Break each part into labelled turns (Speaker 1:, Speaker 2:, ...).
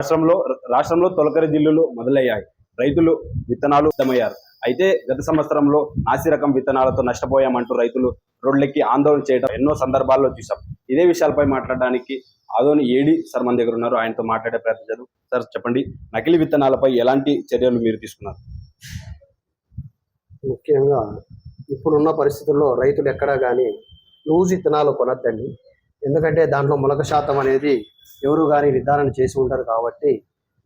Speaker 1: రాష్ట్రంలో రాష్ట్రంలో తొలకరి జిల్లులు మొదలయ్యాయి. రైతులు విత్తనాలు సిద్ధమయ్యారు అయితే గత సంవత్సరంలో నాసి రకం విత్తనాలతో నష్టపోయామంటూ రైతులు రోడ్లెక్కి ఆందోళన చేయడం ఎన్నో సందర్భాల్లో చూసాం ఇదే విషయాలపై మాట్లాడడానికి ఆదోని ఏడి సార్ మన దగ్గర ఉన్నారు. ఆయనతో మాట్లాడే ప్రయత్నం చేద్దాం. సార్ చెప్పండి. నకిలీ విత్తనాలపై ఎలాంటి చర్యలు మీరు తీసుకున్నారు?
Speaker 2: ముఖ్యంగా ఇప్పుడున్న పరిస్థితుల్లో రైతులు ఎక్కడా కానీ లూజ్ విత్తనాలు కొనద్దండి. ఎందుకంటే దాంట్లో మొలక శాతం అనేది ఎవరు కానీ నిర్ధారణ చేసి ఉంటారు కాబట్టి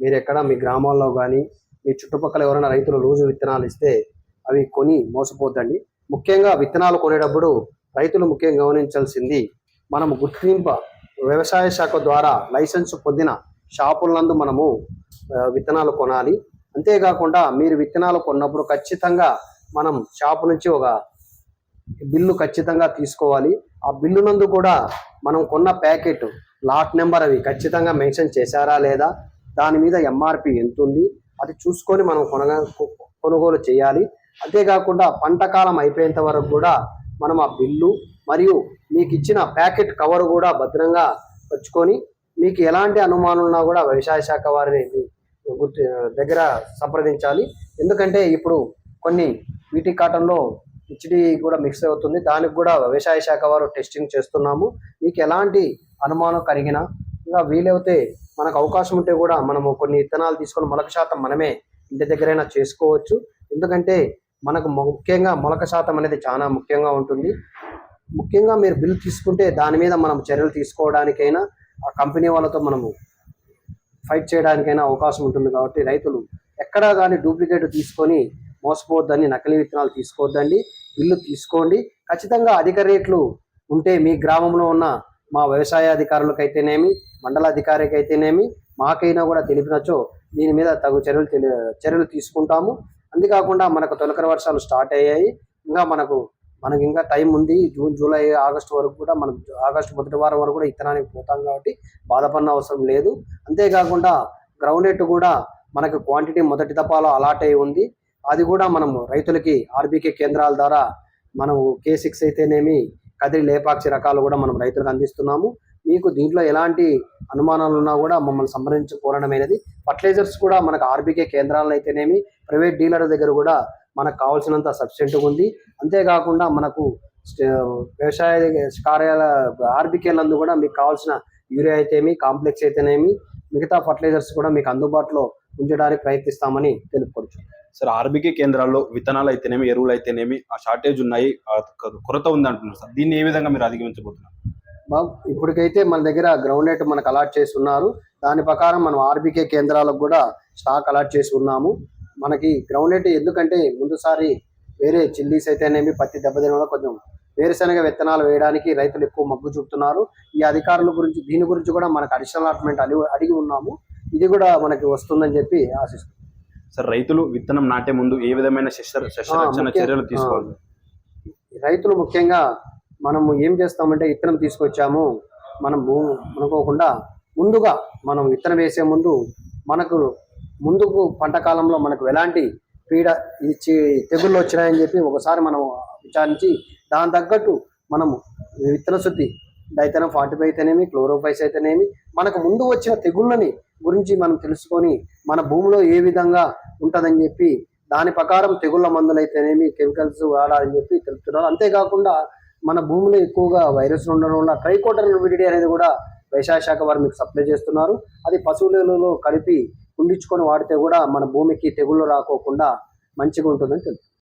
Speaker 2: మీరు ఎక్కడ మీ గ్రామాల్లో కానీ మీ చుట్టుపక్కల ఎవరైనా రైతులు లూజు విత్తనాలు ఇస్తే అవి కొని మోసపోద్దండి. ముఖ్యంగా విత్తనాలు కొనేటప్పుడు రైతులు ముఖ్యంగా గమనించాల్సింది మనం గుర్తింప వ్యవసాయ శాఖ ద్వారా లైసెన్స్ పొందిన షాపులందు మనము విత్తనాలు కొనాలి. అంతేకాకుండా మీరు విత్తనాలు కొన్నప్పుడు ఖచ్చితంగా మనం షాపు నుంచి ఒక బిల్లు ఖచ్చితంగా తీసుకోవాలి. ఆ బిల్లు నందు కూడా మనం కొన్న ప్యాకెట్ లాట్ నెంబర్ అవి ఖచ్చితంగా మెన్షన్ చేశారా లేదా? దాని మీద ఎంఆర్పి ఎంత ఉంది? అది చూసుకొని మనం కొనగా కొ- కొనుగోలు చేయాలి. అంతేకాకుండా పంట కాలం అయిపోయేంత వరకు కూడా మనం ఆ బిల్లు మరియు మీకు ఇచ్చిన ప్యాకెట్ కవర్ కూడా భద్రంగా వచ్చుకొని మీకు ఎలాంటి అనుమానం కూడా వ్యవసాయ శాఖ వారిని గుర్తు దగ్గర సంప్రదించాలి. ఎందుకంటే ఇప్పుడు కొన్ని వీటి కాటన్లో హెచ్డి కూడా మిక్స్ అవుతుంది. దానికి కూడా వ్యవసాయ శాఖ వారు టెస్టింగ్ చేస్తున్నాము. మీకు ఎలాంటి అనుమానం కలిగినా ఇంకా వీలైతే మనకు అవకాశం ఉంటే కూడా మనము కొన్ని విత్తనాలు తీసుకొని మొలక శాతం మనమే ఇంటి దగ్గరైనా చేసుకోవచ్చు. ఎందుకంటే మనకు ముఖ్యంగా మొలక శాతం అనేది చాలా ముఖ్యంగా ఉంటుంది. ముఖ్యంగా మీరు బిల్ తీసుకుంటే దాని మీద మనం చర్యలు తీసుకోవడానికైనా ఆ కంపెనీ వాళ్ళతో మనము ఫైట్ చేయడానికైనా అవకాశం ఉంటుంది. కాబట్టి రైతులు ఎక్కడా కానీ డూప్లికేట్ తీసుకొని మోసపోవద్దని నకిలీ విత్తనాలు తీసుకోవద్దండి బిల్లు తీసుకోండి. ఖచ్చితంగా అధిక రేట్లు ఉంటే మీ గ్రామంలో ఉన్న మా వ్యవసాయ అధికారులకైతేనేమి మండల అధికారికైతేనేమి మాకైనా కూడా తెలిపినచో దీని మీద తగు చర్యలు తెలి- చర్యలు తీసుకుంటాము. అంతేకాకుండా మనకు తొలకరి వర్షాలు స్టార్ట్ అయ్యాయి. ఇంకా మనకు మనకి ఇంకా టైం ఉంది. జూన్ జూలై ఆగస్టు వరకు కూడా మనం ఆగస్టు మొదటి వారం వరకు కూడా ఇత్తనానికి పోతాం కాబట్టి బాధపడిన అవసరం లేదు. అంతేకాకుండా గ్రౌండ్ నెట్ కూడా మనకు క్వాంటిటీ మొదటి దఫాలో అలాట్ అయి ఉంది. అది కూడా మనము రైతులకి ఆర్బీకే కేంద్రాల ద్వారా మనము కే సిక్స్ అయితేనేమి కదిరి లేపాక్షి రకాలు కూడా మనం రైతులకు అందిస్తున్నాము. మీకు దీంట్లో ఎలాంటి అనుమానాలు ఉన్నా కూడా మమ్మల్ని సంప్రదించుకోవడమైనది ఫర్టిలైజర్స్ కూడా మనకు ఆర్బీకే కేంద్రాలు అయితేనేమి ప్రైవేట్ డీలర్ దగ్గర కూడా మనకు కావాల్సినంత సబ్సిడెంట్ ఉంది. అంతేకాకుండా మనకు వ్యవసాయ కార్యాలయ ఆర్బీకేలందు కూడా మీకు కావాల్సిన యూరియా అయితేమి కాంప్లెక్స్ అయితేనేమి మిగతా ఫర్టిలైజర్స్ కూడా మీకు అందుబాటులో ఉంచడానికి ప్రయత్నిస్తామని తెలుపుకోవచ్చు.
Speaker 1: సార్ ఆర్బీకే కేంద్రాల్లో విత్తనాలు అయితేనేమి ఎరువులు అయితేనేమి ఆ షార్టేజ్ ఉన్నాయి కొరత ఉంది అంటున్నారు సార్. దీన్ని ఏ విధంగా మీరు అధిగమించబోతున్నారు?
Speaker 2: బాబు ఇప్పటికైతే మన దగ్గర గ్రౌండ్ నెట్ మనకు అలాట్ చేసి ఉన్నారు. దాని ప్రకారం మనం ఆర్బీకే కేంద్రాలకు కూడా స్టాక్ అలాట్ చేసి ఉన్నాము. మనకి గ్రౌండ్ నెట్ ఎందుకంటే ముందుసారి వేరే చిల్లీస్ అయితేనేమి పత్తి దెబ్బతిన వల్ల కొంచెం వేరుశనగ విత్తనాలు వేయడానికి రైతులు ఎక్కువ మగ్గు చూపుతున్నారు. ఈ అధికారుల గురించి దీని గురించి కూడా మనకు అడిషనల్ అలాట్మెంట్ అడిగి అడిగి ఉన్నాము. ఇది కూడా మనకి వస్తుందని చెప్పి ఆశిస్తున్నాం.
Speaker 1: సార్ రైతులు విత్తనం నాటే ముందు ఏ విధమైన శస్త్రరక్షణ చర్యలు తీసుకోవాలి?
Speaker 2: రైతులు ముఖ్యంగా మనము ఏం చేస్తామంటే విత్తనం తీసుకొచ్చాము మనం భూ- అనుకోకుండా ముందుగా మనం విత్తనం వేసే ముందు మనకు ముందుకు పంట కాలంలో మనకు ఎలాంటి పీడ ఇది చి- తెగుళ్ళు వచ్చినాయని చెప్పి ఒకసారి మనం విచారించి దాని తగ్గట్టు మనము విత్తన శుద్ధి డైతనం ఫార్టీ ఫైవ్ అయితేనేమి క్లోరోఫైస్ అయితేనేమి మనకు ముందు వచ్చిన తెగుళ్ళని గురించి మనం తెలుసుకొని మన భూమిలో ఏ విధంగా ఉంటుందని చెప్పి దాని ప్రకారం తెగుళ్ళ మందులు అయితేనేమి కెమికల్స్ వాడాలని చెప్పి తెలుపుతున్నారు. అంతేకాకుండా మన భూమిలో ఎక్కువగా వైరస్ ఉండడం వల్ల ట్రైకోటర్ విడిడి అనేది కూడా వ్యవసాయ శాఖ వారు మీకు సప్లై చేస్తున్నారు. అది పశువులలో కలిపి కుండించుకొని వాడితే కూడా మన భూమికి తెగుళ్ళు రాకోకుండా మంచిగా ఉంటుందని తెలుపుతుంది